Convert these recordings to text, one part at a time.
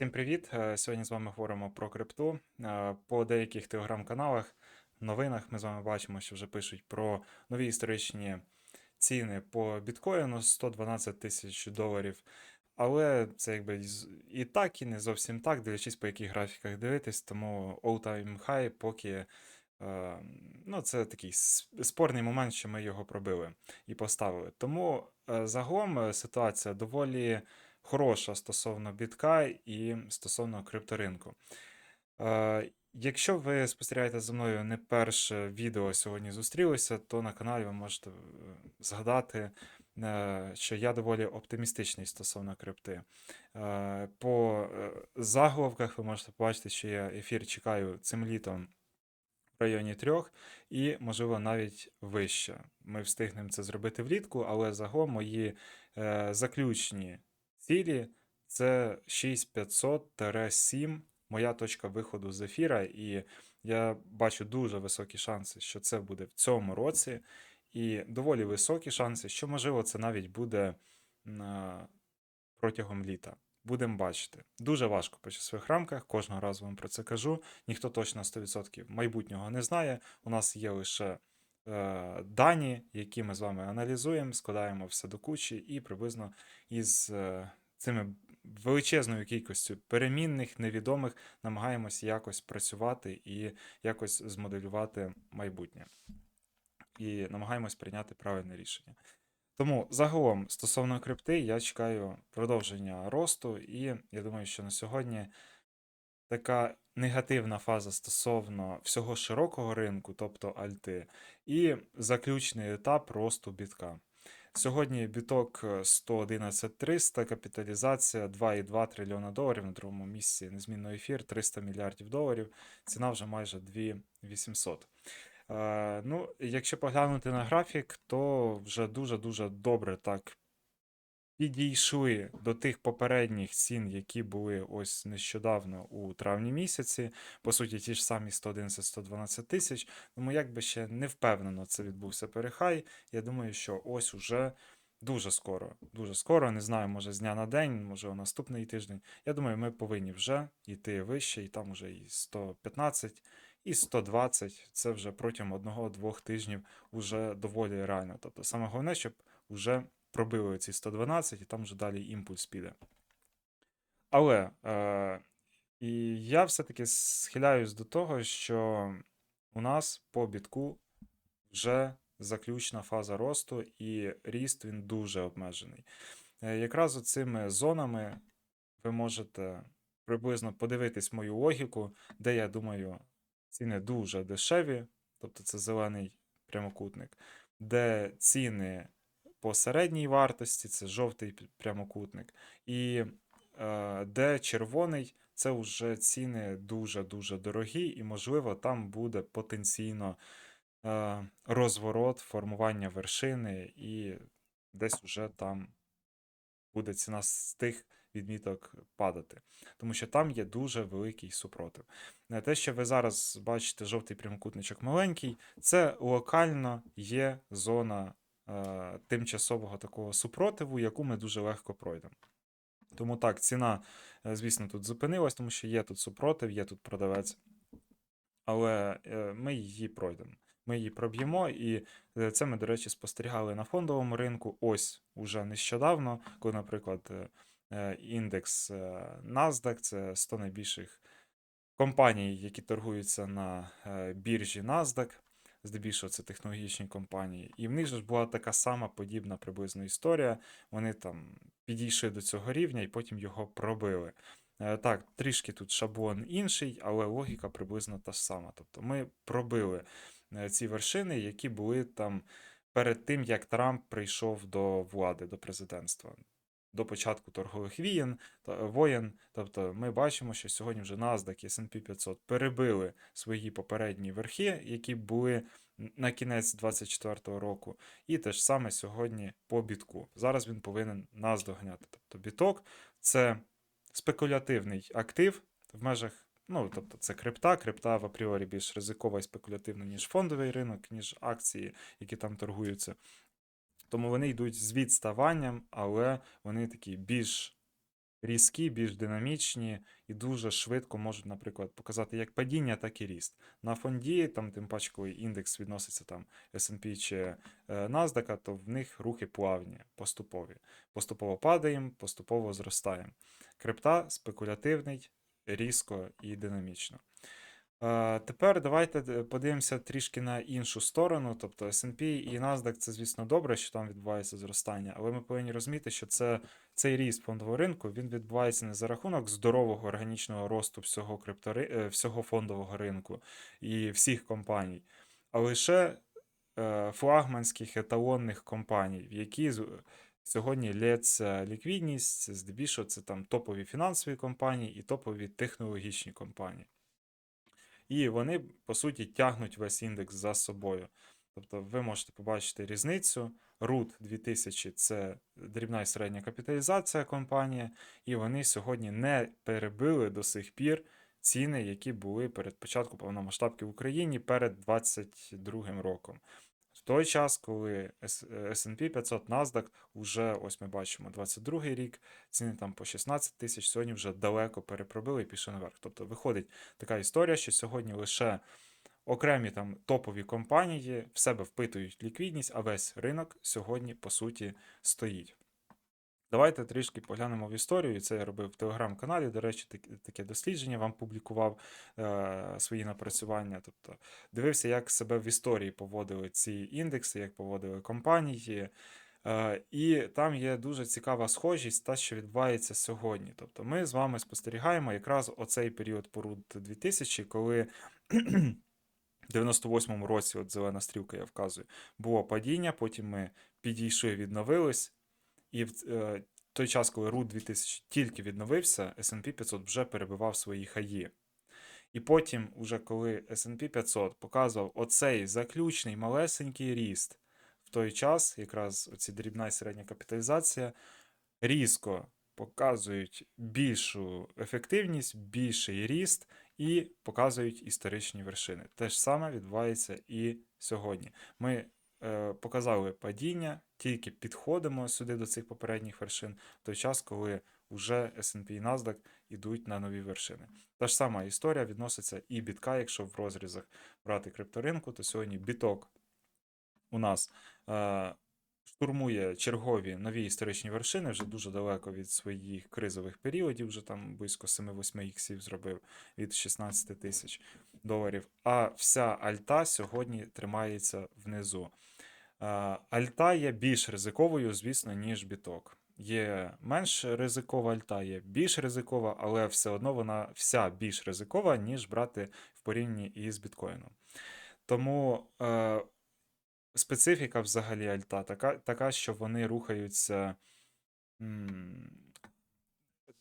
Всім привіт! Е, Сьогодні з вами говоримо про крипту. Е, По деяких телеграм-каналах, новинах ми з вами бачимо, що вже пишуть про нові історичні ціни по біткоїну 112 тисяч доларів. Але це якби і так, і не зовсім так, дивлячись по яких графіках дивитись, тому all-time high поки. е, Ну, це такий спорний момент, що ми його пробили і поставили. Тому загалом ситуація доволі хороша стосовно бітка і стосовно крипторинку. Е, Якщо ви спостерігаєте за мною не перше відео сьогодні зустрілися, то на каналі ви можете е, згадати, е, що я доволі оптимістичний стосовно крипти. По заголовках ви можете побачити, що я ефір чекаю цим літом в районі трьох, і, можливо, навіть вище. Ми встигнемо це зробити влітку, але загалом мої заключні цілі це 6500-7, моя точка виходу з ефіра, і я бачу дуже високі шанси, що це буде в цьому році, і доволі високі шанси, що, можливо, це навіть буде протягом літа. Будемо бачити. Дуже важко по часових рамках, кожного разу вам про це кажу. Ніхто точно 100% майбутнього не знає. У нас є лише е, дані, які ми з вами аналізуємо, складаємо все до кучі, і приблизно із е, цими величезною кількістю перемінних, невідомих намагаємось якось працювати і якось змоделювати майбутнє. І намагаємось прийняти правильне рішення. Тому загалом, стосовно крипти, я чекаю продовження росту, і я думаю, що на сьогодні така негативна фаза стосовно всього широкого ринку, тобто альти, і заключний етап росту бітка. Сьогодні біток е, 111 300, капіталізація 2,2 трильйона доларів на другому місці, незмінно ефір 300 мільярдів доларів, ціна вже майже 2800. Е, ну, якщо поглянути на графік, то вже дуже-дуже добре так підійшли до тих попередніх цін, які були ось нещодавно у травні місяці. По суті, ті ж самі 111-112 тисяч. Тому якби ще не впевнено це відбувся перехай. Я думаю, що ось уже. Дуже скоро, дуже скоро, не знаю, може з дня на день, може у наступний тиждень. Я думаю, ми повинні вже йти вище, і там уже і 115, і 120. Це вже протягом одного-двох тижнів уже доволі реально. Тобто, саме головне, щоб вже пробили ці 112, і там вже далі імпульс піде. Але е, і я все-таки схиляюсь до того, що у нас по бітку вже заключна фаза росту, і ріст він дуже обмежений. Е, Якраз оцими зонами ви можете приблизно подивитись мою логіку, де я думаю, ціни дуже дешеві, тобто це зелений прямокутник, де ціни по середній вартості, це жовтий прямокутник, і е, де червоний це вже ціни дуже-дуже дорогі, і, можливо, там буде потенційно е, розворот, формування вершини, і десь уже там буде ціна з тих відміток падати. Тому що там є дуже великий супротив. Е, Те, що ви зараз бачите, жовтий прямокутничок маленький, це локально є зона тимчасового такого супротиву, яку ми дуже легко пройдемо. Тому так, ціна, е, звісно, тут зупинилась, тому що є тут супротив, є тут продавець, але е, ми її пройдемо. Ми її проб'ємо, і е, це ми, до речі, спостерігали на фондовому ринку. Ось уже нещодавно, коли, наприклад, е, е, індекс е, NASDAQ, це 100 найбільших компаній, які торгуються на е, біржі NASDAQ, здебільшого це технологічні компанії. І в них ж була така сама подібна приблизно історія. Вони там підійшли до цього рівня і потім його пробили. Е, Так, трішки тут шаблон інший, але логіка приблизно та ж сама. Тобто ми пробили е, ці вершини, які були там перед тим, як Трамп прийшов до влади, до президентства. До початку торгових війн, та- воєн. Тобто ми бачимо, що сьогодні вже NASDAQ і S&P 500 перебили свої попередні верхи, які були на кінець 2024 року. І те ж саме сьогодні по бітку. Зараз він повинен нас доганяти. Тобто біток це спекулятивний актив в межах. Ну, тобто це крипта. Крипта в апріорі більш ризикова і спекулятивна, ніж фондовий ринок, ніж акції, які там торгуються. Тому вони йдуть з відставанням, але вони такі більш різкі, більш динамічні і дуже швидко можуть, наприклад, показати як падіння, так і ріст. На фонді, там, тим паче, коли індекс відноситься там S&P чи е, NASDAQ, то в них рухи плавні, поступові. Поступово падаємо, поступово зростаємо. Крипта спекулятивний, різко і динамічно. Е, Тепер давайте подивимося трішки на іншу сторону. Тобто S&P і NASDAQ це, звісно, добре, що там відбувається зростання, але ми повинні розуміти, що це, цей ріст фондового ринку він відбувається не за рахунок здорового органічного росту всього, криптори... е, всього фондового ринку і всіх компаній, а лише е, флагманських еталонних компаній, в які сьогодні лється ліквідність, здебільшого це там топові фінансові компанії і топові технологічні компанії. І вони, по суті, тягнуть весь індекс за собою. Тобто ви можете побачити різницю. RUT 2000 це дрібна і середня капіталізація компанії, і вони сьогодні не перебили до сих пір ціни, які були перед початком повномасштабки в Україні перед 2022 роком. В той час, коли S&P 500, NASDAQ, уже ось ми бачимо 22 рік, ціни там по 16 тисяч, сьогодні вже далеко перепробили і пішли наверх. Тобто виходить така історія, що сьогодні лише окремі там топові компанії в себе впитують ліквідність, а весь ринок сьогодні, по суті, стоїть. Давайте трішки поглянемо в історію. Це я робив в телеграм-каналі. До речі, таке дослідження вам публікував е, свої напрацювання. Тобто дивився, як себе в історії поводили ці індекси, як поводили компанії. Е, і там є дуже цікава схожість, та, що відбувається сьогодні. Тобто ми з вами спостерігаємо якраз оцей період поруд 2000, коли в 98-му році, от зелена стрілка я вказую, було падіння, потім ми підійшли, відновились, і в е, той час, коли RUT 2000 тільки відновився, S&P 500 вже перебивав свої хаї. І потім, уже коли S&P 500 показував оцей заключний малесенький ріст, в той час, якраз оці дрібна і середня капіталізація, різко показують більшу ефективність, більший ріст і показують історичні вершини. Те ж саме відбувається і сьогодні. Ми е, показали падіння, тільки підходимо сюди до цих попередніх вершин, в той час, коли вже S&P і NASDAQ йдуть на нові вершини. Та ж сама історія відноситься і бітка, якщо в розрізах брати крипторинку, то сьогодні біток у нас е, штурмує чергові нові історичні вершини, вже дуже далеко від своїх кризових періодів, вже там близько 7-8 іксів зробив від 16 тисяч доларів. А вся альта сьогодні тримається внизу. Альта є більш ризиковою, звісно, ніж біток. Є менш ризикова альта, є більш ризикова, але все одно вона вся більш ризикова, ніж брати в порівнянні із біткоїном. Тому е, специфіка взагалі альта така, така, що вони рухаються м,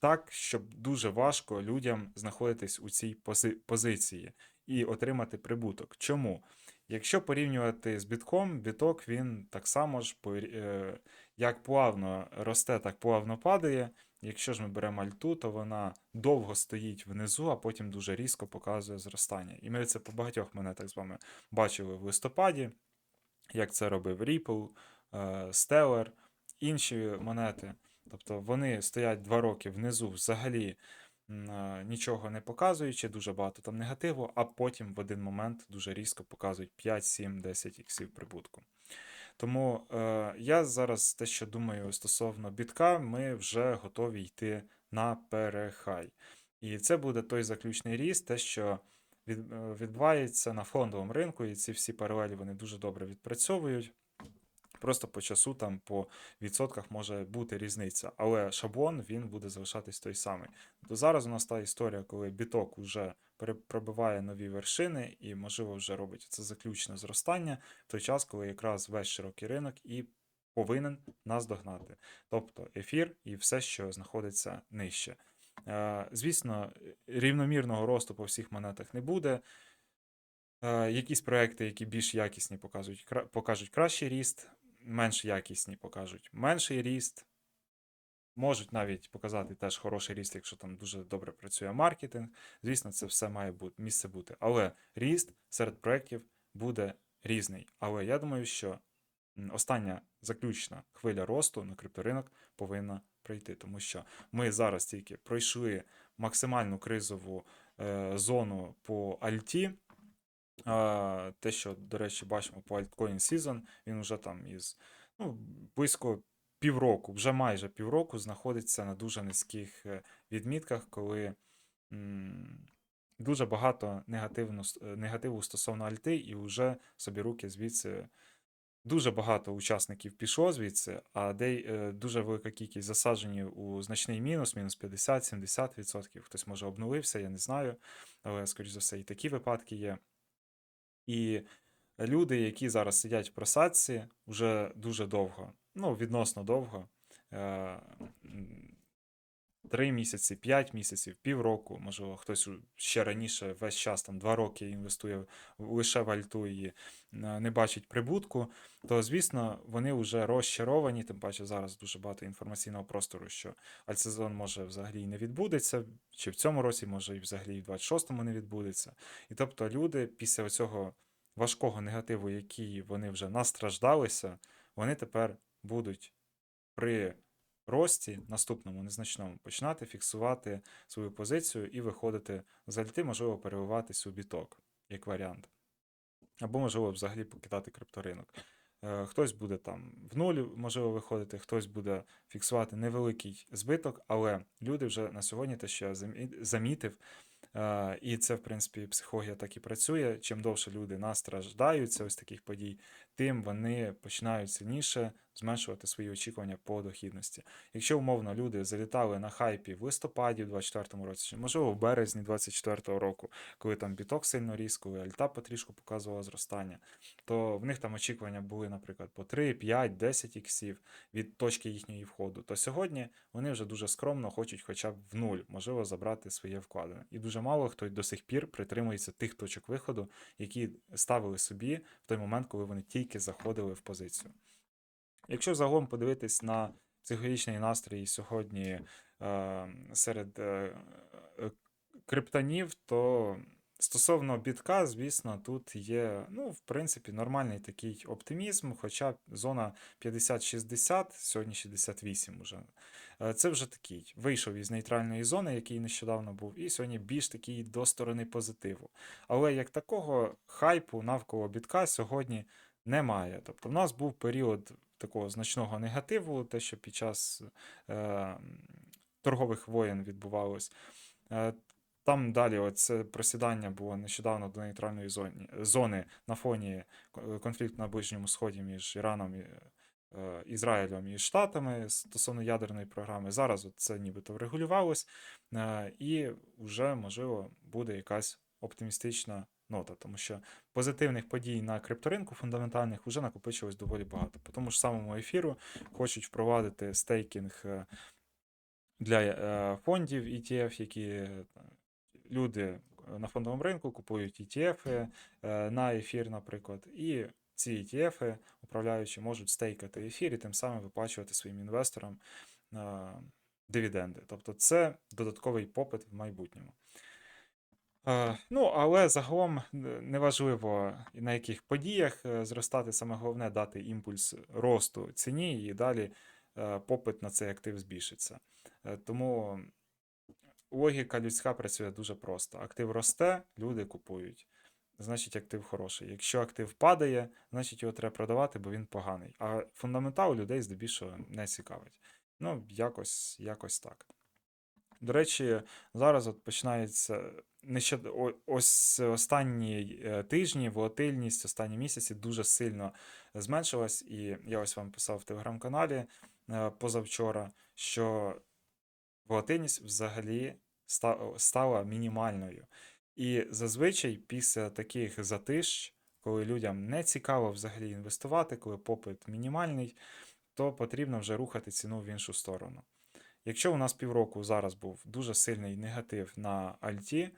так, щоб дуже важко людям знаходитись у цій пози- позиції і отримати прибуток. Чому? Якщо порівнювати з бітком, біток він так само ж е, як плавно росте, так плавно падає. Якщо ж ми беремо альту, то вона довго стоїть внизу, а потім дуже різко показує зростання. І ми це по багатьох монетах з вами бачили в листопаді, як це робив Ripple, е, Stellar, інші монети. Тобто вони стоять два роки внизу взагалі нічого не показуючи, дуже багато там негативу, а потім в один момент дуже різко показують 5, 7, 10 іксів прибутку. Тому е, я зараз те, що думаю стосовно бітка, ми вже готові йти на перехай. І це буде той заключний ріст, те, що е, відбувається на фондовому ринку, і ці всі паралелі вони дуже добре відпрацьовують. Просто по часу, там по відсотках може бути різниця, але шаблон він буде залишатись той самий. То зараз у нас та історія, коли біток пере- пробиває нові вершини і, можливо, вже робить це заключне зростання в той час, коли якраз весь широкий ринок і повинен нас догнати. Тобто ефір і все, що знаходиться нижче. Е, Звісно, рівномірного росту по всіх монетах не буде. Е, Якісь проекти, які більш якісні, покажуть, покажуть кращий ріст, менш якісні покажуть менший ріст. Можуть навіть показати теж хороший ріст, якщо там дуже добре працює маркетинг. Звісно, це все має бути, місце бути. Але ріст серед проєктів буде різний. Але я думаю, що остання заключна хвиля росту на крипторинок повинна пройти, тому що ми зараз тільки пройшли максимальну кризову е, зону по Альті. Те, що, до речі, бачимо по Altcoin Season, він вже там із ну, близько півроку, вже майже півроку знаходиться на дуже низьких е, відмітках, коли м, дуже багато негативно, е, негативу стосовно Альти, і вже собі руки звідси. Дуже багато учасників пішло звідси, а де е, дуже велика кількість засаджені у значний мінус, мінус 50-70%. Хтось може обнулився, я не знаю. Але, скоріш за все, і такі випадки є. І люди, які зараз сидять в просадці вже дуже довго, ну, відносно довго, три місяці, п'ять місяців, півроку, можливо, хтось ще раніше весь час, там два роки інвестує лише в альту і е, не бачить прибутку, то звісно вони вже розчаровані. Тим паче зараз дуже багато інформаційного простору, що альтсезон може взагалі не відбудеться, чи в цьому році, може і взагалі в 26-му не відбудеться. І тобто люди після цього важкого негативу, який вони вже настраждалися, вони тепер будуть при рості наступному незначному починати фіксувати свою позицію і виходити з можливо, переливатись у біток, як варіант. Або, можливо, взагалі покидати крипторинок. Е, Хтось буде там в нуль, можливо, виходити, хтось буде фіксувати невеликий збиток, але люди вже на сьогодні те, що я замітив, е, і це, в принципі, психологія так і працює. Чим довше люди настраждаються ось таких подій, тим вони починають сильніше зменшувати свої очікування по дохідності. Якщо умовно люди залітали на хайпі в листопаді в 24-му році, чи можливо в березні 24-го року, коли там біток сильно ріс, коли альта потрішку показувала зростання, то в них там очікування були, наприклад, по 3, 5, 10 іксів від точки їхньої входу. То сьогодні вони вже дуже скромно хочуть хоча б в нуль, можливо, забрати своє вкладення. І дуже мало хто до сих пір притримується тих точок виходу, які ставили собі в той момент, коли вони тільки заходили в позицію. Якщо загалом подивитись на психологічний настрій сьогодні е, серед е, е, криптонів, то стосовно бітка, звісно, тут є, ну, в принципі, нормальний такий оптимізм, хоча зона 50-60, сьогодні 68 уже. Е, Це вже такий вийшов із нейтральної зони, який нещодавно був, і сьогодні більш такий до сторони позитиву. Але як такого хайпу навколо бітка сьогодні немає. Тобто, в нас був період такого значного негативу, те, що під час е, торгових воєн відбувалось. Е, там далі оце просідання було нещодавно до нейтральної зоні, зони на фоні конфлікту на Ближньому Сході між Іраном і е, Ізраїлем і Штатами стосовно ядерної програми. Зараз це нібито врегулювалось, е, і вже, можливо, буде якась оптимістична нота, тому що позитивних подій на крипторинку фундаментальних вже накопичилось доволі багато. По тому ж самому ефіру хочуть впровадити стейкінг е, для е, фондів ETF, які е, люди на фондовому ринку купують ETF на ефір, наприклад, і ці ETF, управляючі, можуть стейкати ефір і тим самим виплачувати своїм інвесторам дивіденди. Тобто це додатковий попит в майбутньому. Е, Ну, але загалом е, неважливо на яких подіях е, зростати, саме головне дати імпульс росту ціні, і далі попит на цей актив збільшиться. Тому логіка людська працює дуже просто. Актив росте, люди купують. Значить, актив хороший. Якщо актив падає, значить його треба продавати, бо він поганий. А фундаментал людей здебільшого не цікавить. Ну, якось, якось так. До речі, зараз от починається ось останні е, тижні волатильність, останні місяці дуже сильно зменшилась, і я ось вам писав в телеграм-каналі е, позавчора, що волатильність взагалі ста- стала мінімальною. І зазвичай після таких затищ, коли людям не цікаво взагалі інвестувати, коли попит мінімальний, то потрібно вже рухати ціну в іншу сторону. Якщо у нас півроку зараз був дуже сильний негатив на Альті,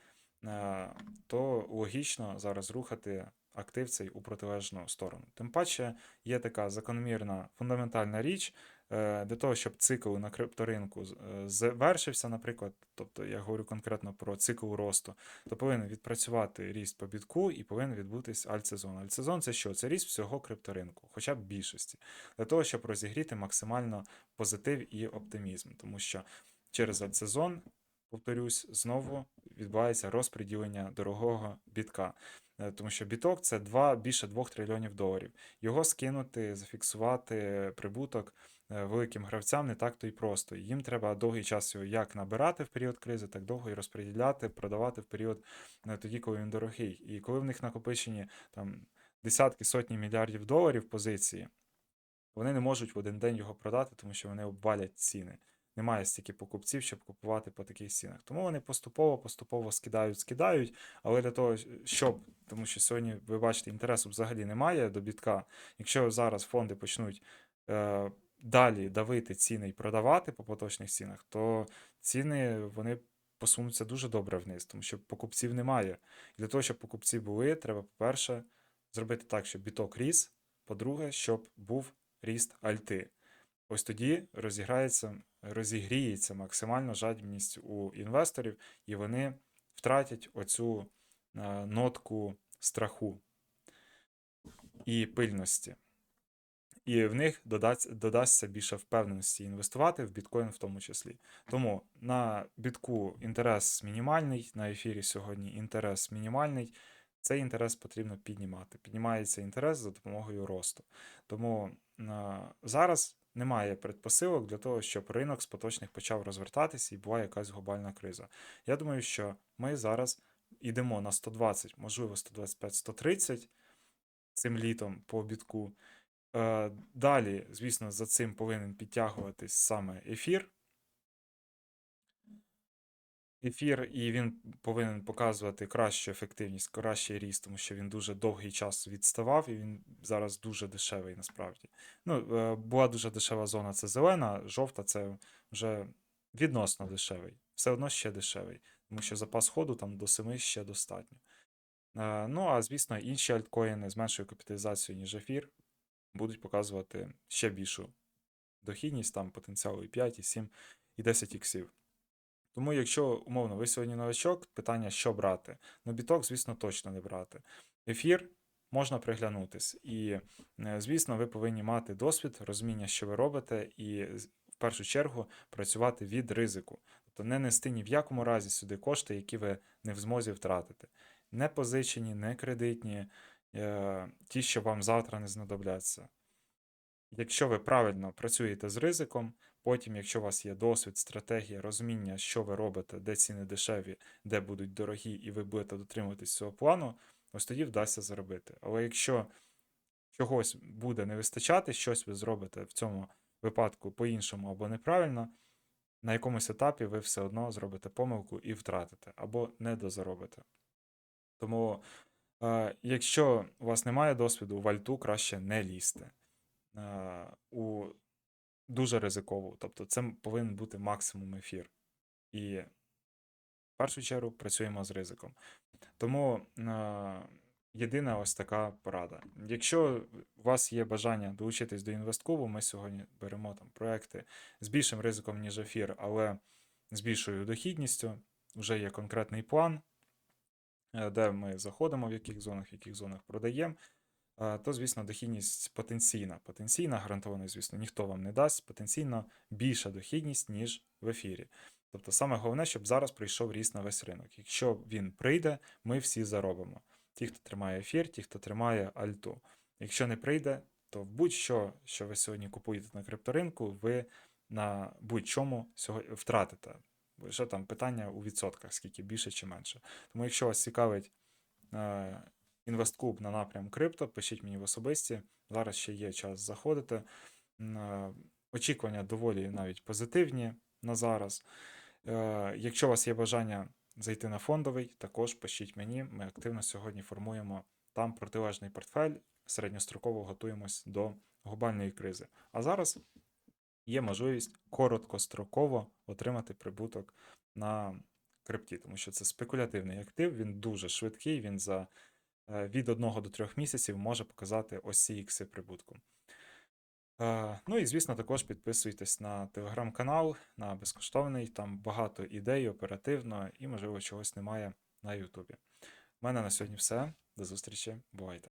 то логічно зараз рухати актив цей у протилежну сторону. Тим паче є така закономірна фундаментальна річ, е, для того, щоб цикл на крипторинку е, завершився, наприклад, тобто я говорю конкретно про цикл росту, то повинен відпрацювати ріст по бітку і повинен відбутись альтсезон. Альтсезон це що? Це ріст всього крипторинку, хоча б більшості, для того, щоб розігріти максимально позитив і оптимізм, тому що через альтсезон, повторюсь, знову відбувається розподілення дорогого бітка. Е, Тому що біток це 2, більше 2 трильйонів доларів. Його скинути, зафіксувати прибуток е, великим гравцям не так то й просто. Їм треба довгий час його як набирати в період кризи, так довго і розподіляти, продавати в період е, тоді, коли він дорогий. І коли в них накопичені там десятки, сотні мільярдів доларів позиції, вони не можуть в один день його продати, тому що вони обвалять ціни. Немає стільки покупців, щоб купувати по таких цінах. Тому вони поступово, поступово скидають, скидають. Але для того, щоб, тому що сьогодні, ви бачите, інтересу взагалі немає до бітка. Якщо зараз фонди почнуть е, далі давити ціни і продавати по поточних цінах, то ціни вони посунуться дуже добре вниз, тому що покупців немає. І для того, щоб покупці були, треба, по-перше, зробити так, щоб біток ріс. По-друге, щоб був ріст альти. Ось тоді розіграється, розігріється максимально жадібність у інвесторів, і вони втратять оцю е, нотку страху і пильності. І в них додасть, додасться більше впевненості інвестувати в біткоін в тому числі. Тому на бітку інтерес мінімальний, на ефірі сьогодні інтерес мінімальний. Цей інтерес потрібно піднімати. Піднімається інтерес за допомогою росту. Тому е, зараз немає предпосилок для того, щоб ринок з поточних почав розвертатися і була якась глобальна криза. Я думаю, що ми зараз йдемо на 120, можливо, 125-130 цим літом по бітку. Е, Далі, звісно, за цим повинен підтягуватись саме ефір. Ефір, і він повинен показувати кращу ефективність, кращий ріст, тому що він дуже довгий час відставав, і він зараз дуже дешевий насправді. Ну, е, була дуже дешева зона це зелена, жовта це вже відносно дешевий. Все одно ще дешевий, тому що запас ходу там до 7 ще достатньо. Е, Ну, а звісно, інші альткоїни з меншою капіталізацією, ніж ефір, будуть показувати ще більшу дохідність, там потенціал і 5, і 7, і 10 іксів. Тому, якщо умовно ви сьогодні новачок, питання, що брати? Ну, біток, звісно, точно не брати. Ефір можна приглянутись. І, е, звісно, ви повинні мати досвід, розуміння, що ви робите, і в першу чергу працювати від ризику. Тобто не нести ні в якому разі сюди кошти, які ви не в змозі втратити. Не позичені, не кредитні, е, ті, що вам завтра не знадобляться. Якщо ви правильно працюєте з ризиком, потім, якщо у вас є досвід, стратегія, розуміння, що ви робите, де ціни дешеві, де будуть дорогі, і ви будете дотримуватись цього плану, ось тоді вдасться заробити. Але якщо чогось буде не вистачати, щось ви зробите в цьому випадку по-іншому або неправильно, на якомусь етапі ви все одно зробите помилку і втратите, або не дозаробите. Тому, е, якщо у вас немає досвіду, в альту краще не лізти. Е, у дуже ризикову. Тобто це повинен бути максимум ефір. І в першу чергу працюємо з ризиком. Тому е, єдина ось така порада. Якщо у вас є бажання долучитись до інвестклубу, ми сьогодні беремо там проекти з більшим ризиком, ніж ефір, але з більшою дохідністю. Вже є конкретний план, е, де ми заходимо, в яких зонах, в яких зонах продаємо. Е, То, звісно, дохідність потенційна. Потенційна, гарантована, звісно, ніхто вам не дасть. Потенційно більша дохідність, ніж в ефірі. Тобто, саме головне, щоб зараз прийшов ріст на весь ринок. Якщо він прийде, ми всі заробимо. Ті, хто тримає ефір, ті, хто тримає альту. Якщо не прийде, то будь-що, що ви сьогодні купуєте на крипторинку, ви на будь-чому сьогодні втратите. Лише там питання у відсотках, скільки більше чи менше. Тому, якщо вас цікавить інвестклуб на напрям крипто, пишіть мені в особисті. Зараз ще є час заходити. Е, Очікування доволі навіть позитивні на зараз. Е, Якщо у вас є бажання зайти на фондовий, також пишіть мені. Ми активно сьогодні формуємо там протилежний портфель, середньостроково готуємось до глобальної кризи. А зараз є можливість короткостроково отримати прибуток на крипті, тому що це спекулятивний актив, він дуже швидкий, він за від 1 до 3 місяців може показати ось ці ікси прибутку. Е, Ну і звісно, також підписуйтесь на телеграм-канал, на безкоштовний. Там багато ідей оперативно і, можливо, чогось немає на Ютубі. У мене на сьогодні все. До зустрічі. Бувайте.